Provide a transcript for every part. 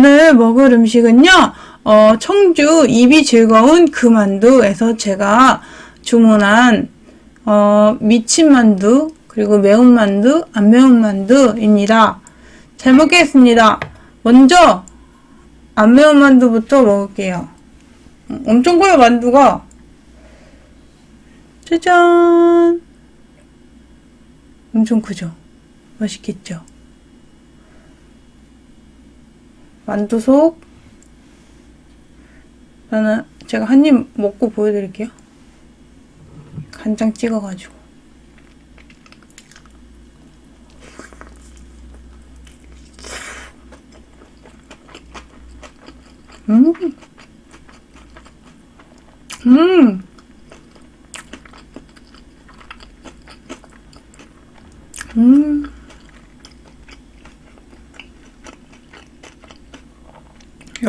오늘 먹을 음식은요, 어, 청주 입이 즐거운 그 만두에서 제가 주문한, 어, 미친 만두, 그리고 매운 만두, 안 매운 만두입니다. 잘 먹겠습니다. 먼저, 안 매운 만두부터 먹을게요. 음, 엄청 커요, 만두가. 짜잔! 엄청 크죠? 맛있겠죠? 만두 속. 저는 제가 한 입 먹고 보여드릴게요. 간장 찍어가지고. 음. 음. 음.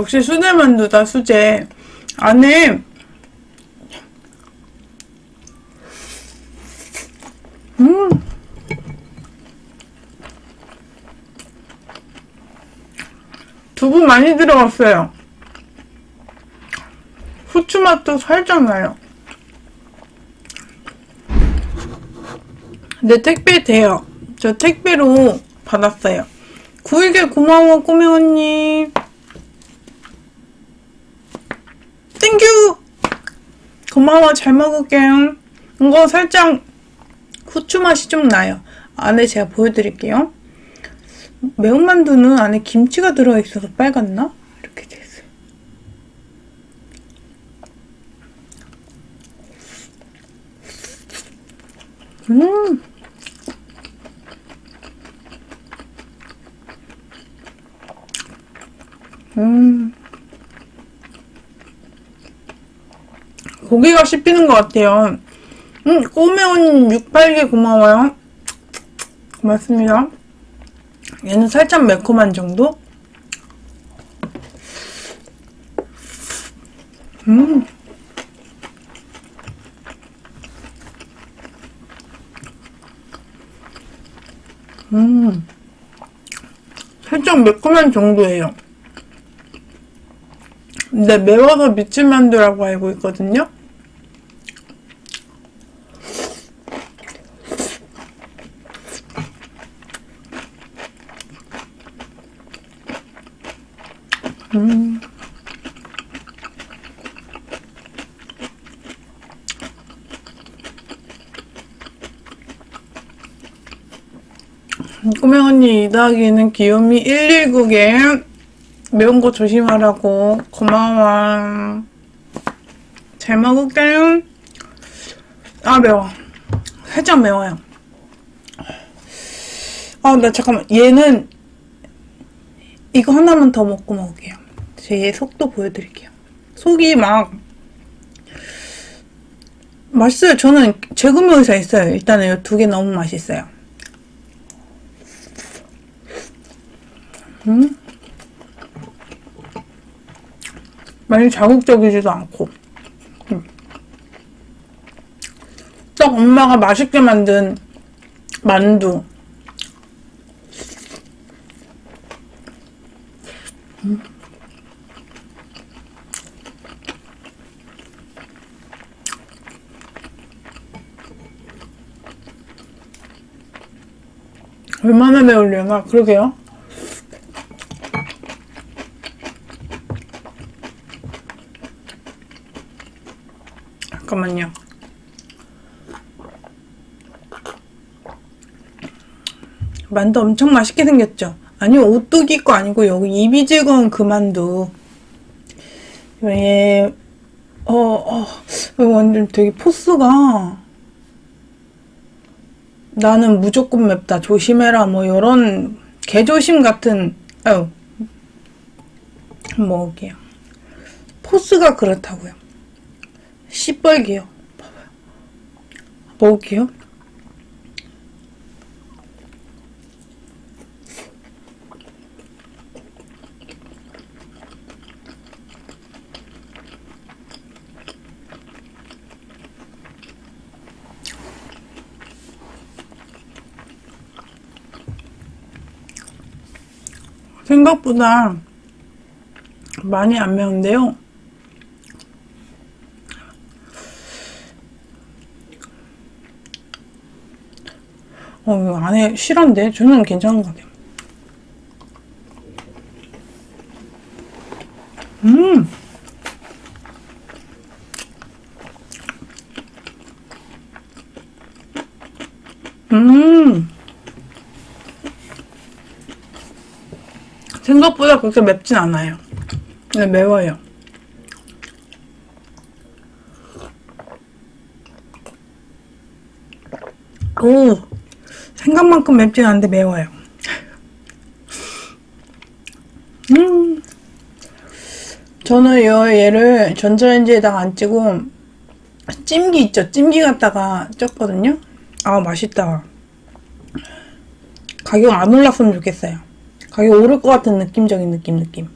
역시 수제만두다, 수제. 안에, 음. 두부 많이 들어갔어요. 후추 맛도 살짝 나요. 근데 택배 돼요. 저 택배로 받았어요. 9일개 고마워, 꼬맹 언니. 땡큐! 고마워, 잘 먹을게요. 이거 살짝 후추 맛이 좀 나요. 안에 제가 보여드릴게요. 매운만두는 안에 김치가 들어있어서 빨갛나? 이렇게 됐어요. 음! 음. 고기가 씹히는 것 같아요. 음, 꼬매운 68개 고마워요. 고맙습니다. 얘는 살짝 매콤한 정도? 음. 음. 살짝 매콤한 정도예요. 근데 매워서 미친 만두라고 알고 있거든요. 음. 꼬맹 언니 이다기는 귀요미 119개 매운 거 조심하라고. 고마워. 잘 먹을게요. 아 매워. 살짝 매워요. 아 나 잠깐만. 얘는 이거 하나만 더 먹고 먹을게요. 제 얘 속도 보여드릴게요. 속이 막 맛있어요. 저는 재구매 의사 있어요. 일단은 이 두 개 너무 맛있어요. 음 많이 자극적이지도 않고 음. 딱 엄마가 맛있게 만든 만두 음. 얼마나 매울려나 그러게요. 만두 엄청 맛있게 생겼죠? 아니요, 오뚜기 거 아니고, 여기 입이 즐거운 그 만두. 얘, 어, 어, 완전 되게 포스가, 나는 무조건 맵다, 조심해라, 뭐, 요런, 개조심 같은, 아유, 먹을게요. 포스가 그렇다고요. 봐봐요. 먹을게요. 생각보다 많이 안 매운데요. 어, 안에 실한데? 저는 괜찮은 것 같아요. 음! 음! 생각보다 그렇게 맵진 않아요. 근데 매워요. 오! 생각만큼 맵진 않은데 매워요. 음. 저는 요 얘를 전자레인지에다가 안 찌고 찜기 있죠? 찜기 갖다가 쪘거든요. 아 맛있다. 가격 안 올랐으면 좋겠어요. 가격 오를 것 같은 느낌적인 느낌 느낌.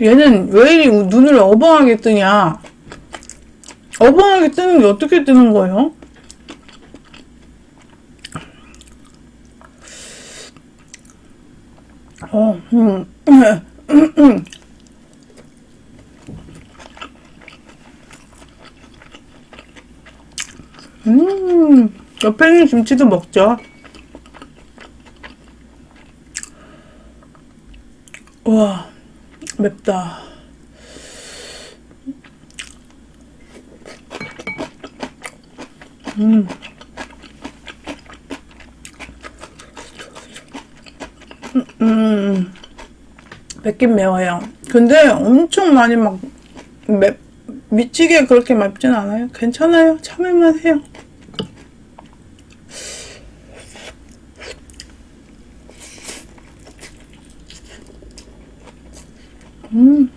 얘는 왜 이리 눈을 어벙하게 뜨냐? 어벙하게 뜨는 게 어떻게 뜨는 거예요? 어, 음, 음, 옆에 있는 김치도 먹죠. 우와, 맵다. 음. 음, 음. 맵긴 매워요. 근데 엄청 많이 막 맵, 미치게 그렇게 맵진 않아요. 괜찮아요. 참을만 해요. 음.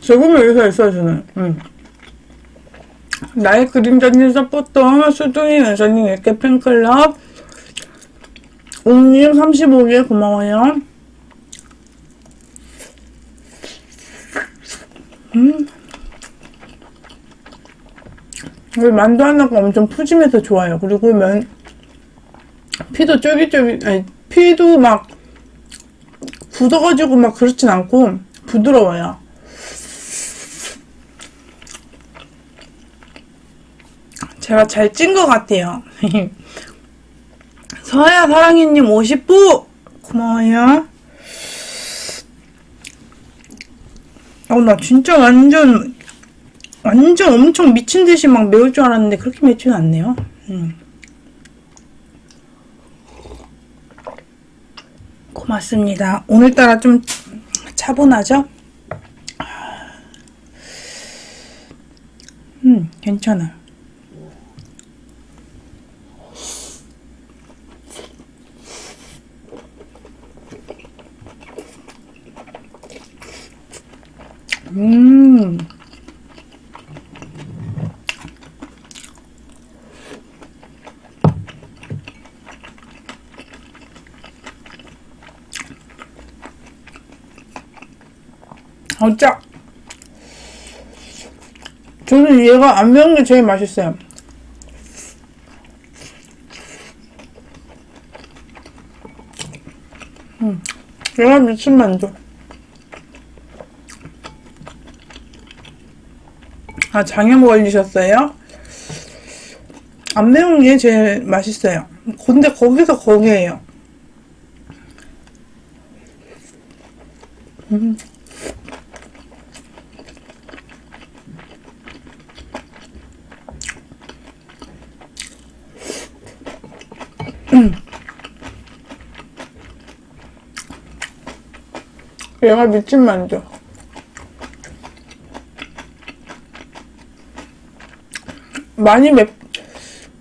조금 여기서 있어요, 저는. 음. 나의 그림자님 서포터, 수둥이 여전히 이렇게 팬클럽, 옴님 35개 고마워요. 음. 이 만두 하나가 엄청 푸짐해서 좋아요. 그리고 면, 피도 쫄깃쫄깃, 아니, 피도 막 굳어가지고 막 그렇진 않고 부드러워요. 제가 잘 찐 것 같아요. 서야 사랑이님 50부! 고마워요. 어, 나 진짜 완전, 완전 엄청 미친 듯이 막 매울 줄 알았는데 그렇게 맵지는 않네요. 음. 고맙습니다. 오늘따라 좀 차분하죠? 음, 괜찮아. 음. 어, 짜. 저는 얘가 안 매운 게 제일 맛있어요. 음, 얘가 미친 만두. 아, 장염 걸리셨어요? 안 매운 게 제일 맛있어요. 근데 거기서 거기에요. 음. 음. 얘가 미친 만두. 많이 맵,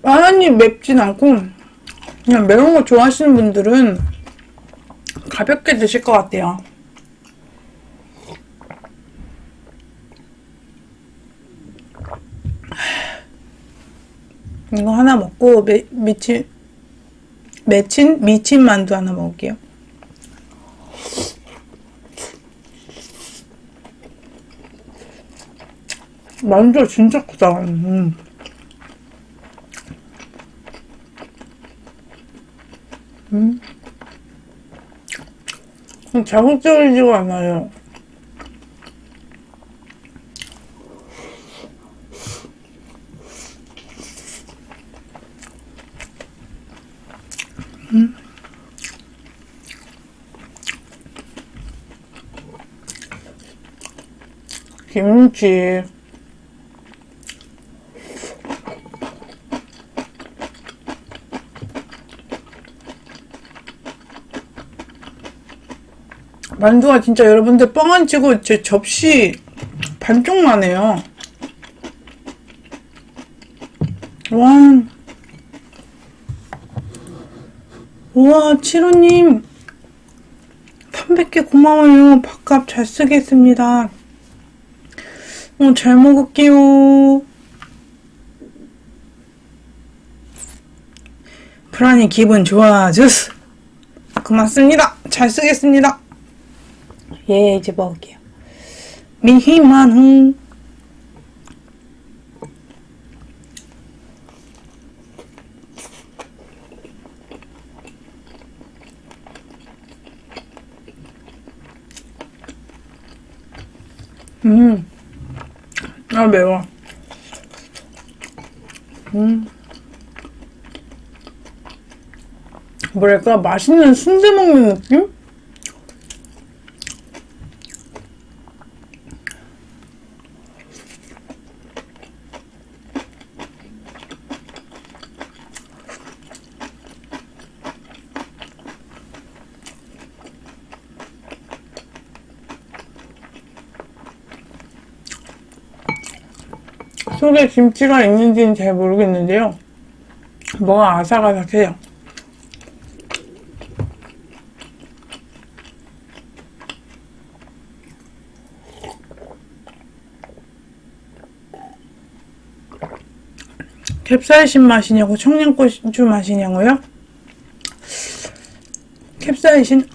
많이 맵진 않고, 그냥 매운 거 좋아하시는 분들은 가볍게 드실 것 같아요. 이거 하나 먹고, 매, 미친, 매친, 미친 만두 하나 먹을게요. 만두가 진짜 크다. 음. 음. 자극적이지가 않아요. 김치. 만두가 진짜 여러분들 뻥 안 치고 제 접시 반쪽만 해요. 와. 우와, 치로님. 300개 고마워요. 밥값 잘 쓰겠습니다. 어, 잘 먹을게요. 프라니 기분 좋아졌어. 고맙습니다. 잘 쓰겠습니다. 예, 이제 먹을게요. 미히만 흥. 음. 아, 매워. 음. 뭐랄까, 맛있는 순대 먹는 느낌? 속에 김치가 있는지는 잘 모르겠는데요. 뭐가 아삭아삭해요. 캡사이신 맛이냐고 청양고추 맛이냐고요? 캡사이신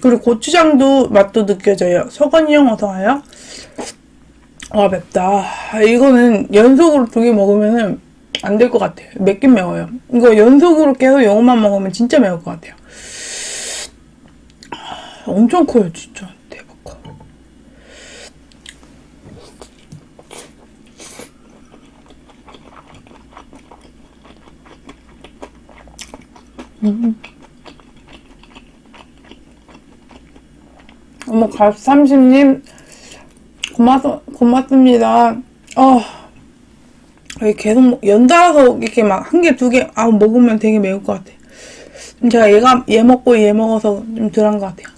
그리고 고추장도 맛도 느껴져요. 서건이 형 어서 와요. 와 맵다. 아, 이거는 연속으로 두 개 먹으면은 안 될 것 같아요. 맵긴 매워요. 이거 연속으로 계속 이것만 먹으면 진짜 매울 것 같아요. 아, 엄청 커요, 진짜. 대박 커. 음. 어머, 갓30님, 고맙, 고맙습니다. 어, 계속 먹- 연달아서 이렇게 막 한 개, 두 개, 아, 먹으면 되게 매울 것 같아. 제가 얘가, 얘 먹고 얘 먹어서 좀 덜한 것 같아요.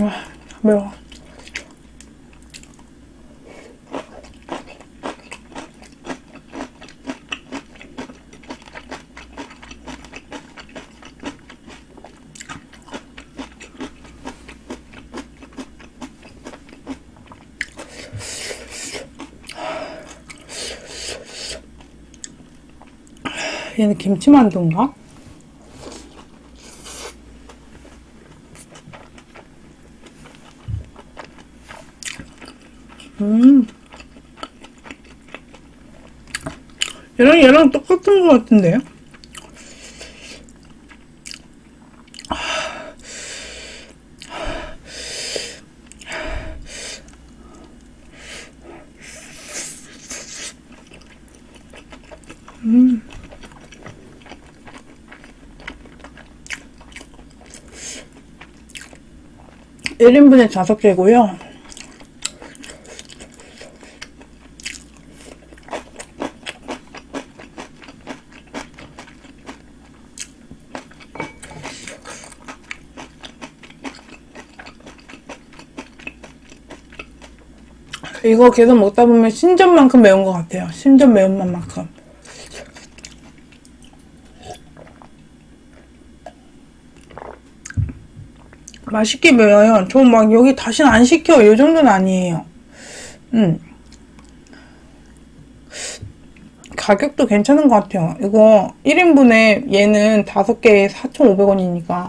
와, 매워. 얘는 김치만두인가? 음. 얘랑 얘랑 똑같은 것 같은데요? 음. 1인분에 다섯 개고요. 이거 계속 먹다 보면 신전만큼 매운 것 같아요. 신전 매운맛만큼. 맛있게 매워요. 저 막 여기 다시는 안 시켜. 이 정도는 아니에요. 음. 가격도 괜찮은 것 같아요. 이거 1인분에 얘는 5개에 4,500원이니까.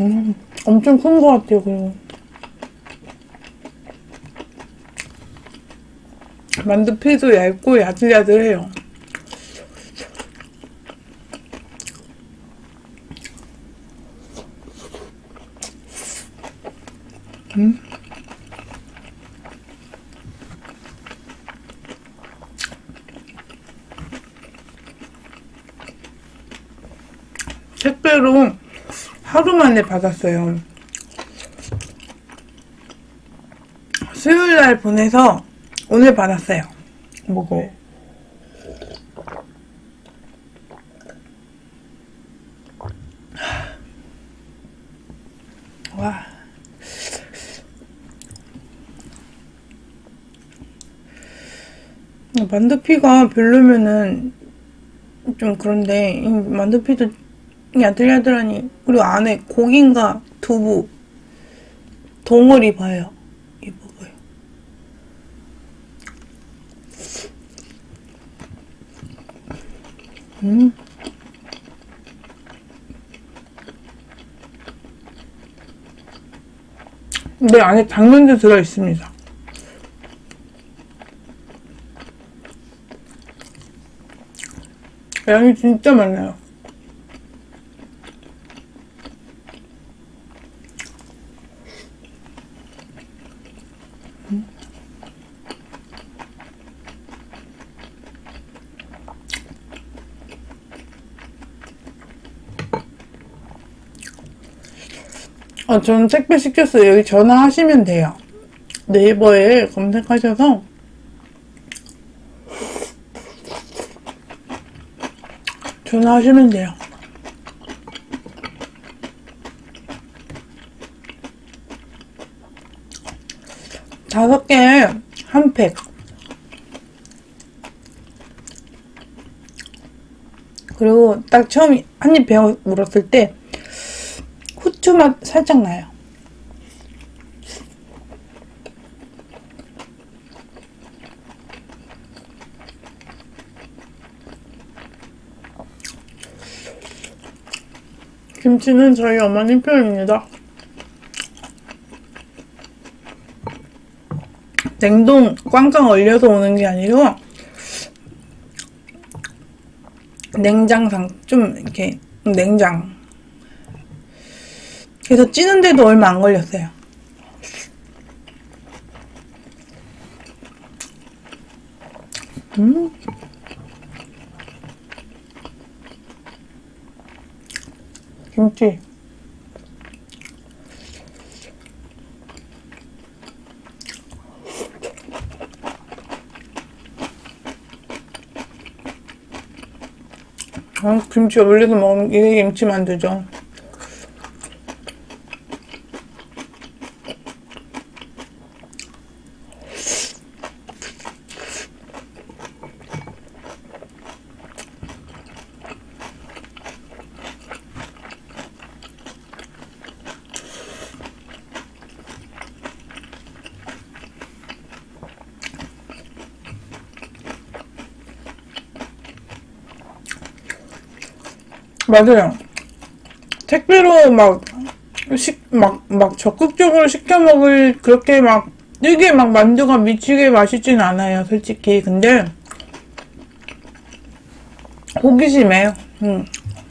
음, 엄청 큰 것 같아요, 그리고. 만두피도 얇고 야들야들해요. 택배로 하루 만에 받았어요. 수요일 날 보내서 오늘 받았어요. 먹어. 와. 만두피가 별로면은 좀 그런데 이 만두피도 야들야들하니 그리고 안에 고기인가 두부 덩어리 봐요. 이 먹어요. 음. 네 안에 당면도 들어 있습니다. 양이 진짜 많아요. 어, 저는 택배 시켰어요. 여기 전화하시면 돼요. 네이버에 검색하셔서 전화하시면 돼요. 다섯 개에 한 팩. 그리고 딱 처음 한입 베어 물었을 때 후추 맛 살짝 나요. 김치는 저희 어머님 편입니다. 냉동 꽝꽝 얼려서 오는 게 아니고 냉장상 좀 이렇게 냉장 그래서 찌는데도 얼마 안 걸렸어요. 음. 김치. 아, 김치 올려서 먹으면 이게 김치 만두죠. 맞아요. 택배로 막, 식, 막, 막 적극적으로 시켜 먹을, 그렇게 막, 되게 막 만두가 미치게 맛있진 않아요, 솔직히. 근데, 호기심에, 음,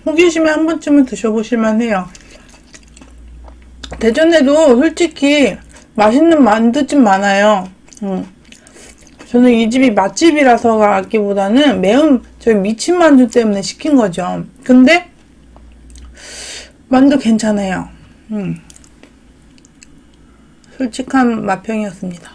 호기심에 한 번쯤은 드셔보실만 해요. 대전에도 솔직히 맛있는 만두집 많아요. 음. 저는 이 집이 맛집이라서가기보다는 매운 저희 미친 만두 때문에 시킨 거죠. 근데 만두 괜찮아요. 음. 솔직한 맛평이었습니다.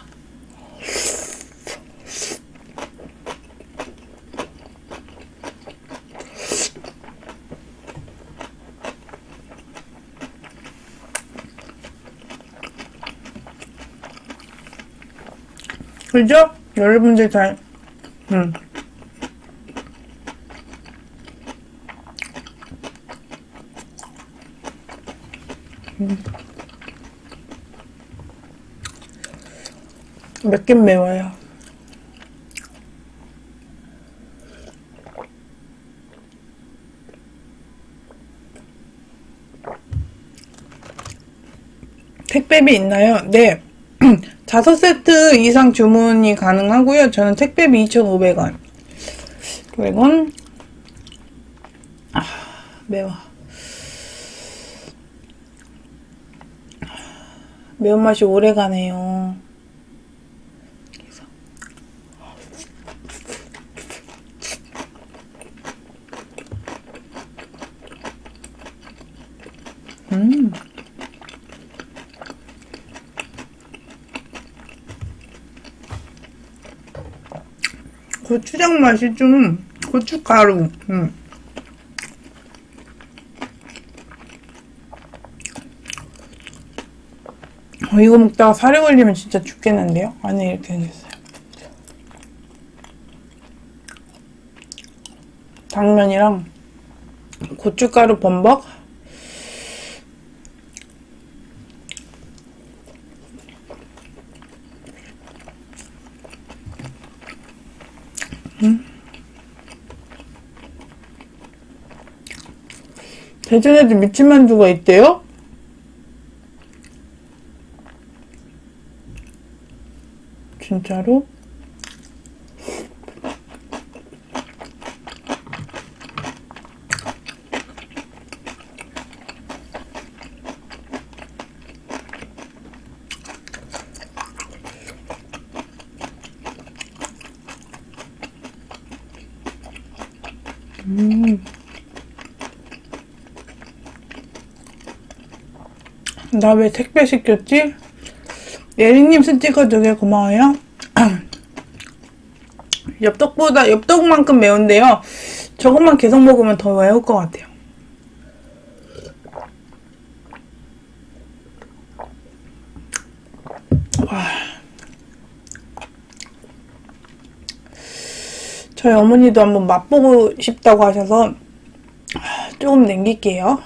그죠? 여러분들 잘, 음. 맵긴 매워요. 택배비 있나요? 네. 다섯 세트 이상 주문이 가능하고요. 저는 택배비 2,500원. 900원. 아, 매워. 매운맛이 오래 가네요. 음. 고추장 맛이 좀 고춧가루. 음. 어, 이거 먹다가 살이 걸리면 진짜 죽겠는데요? 안에 이렇게 생겼어요. 당면이랑 고춧가루 범벅. 대전에도 미친만두가 있대요? 진짜로? 나 왜 택배 시켰지? 예린님 스티커 두 개 고마워요. 엽떡보다 엽떡만큼 매운데요. 저것만 계속 먹으면 더 매울 것 같아요. 와. 저희 어머니도 한번 맛보고 싶다고 하셔서 조금 남길게요.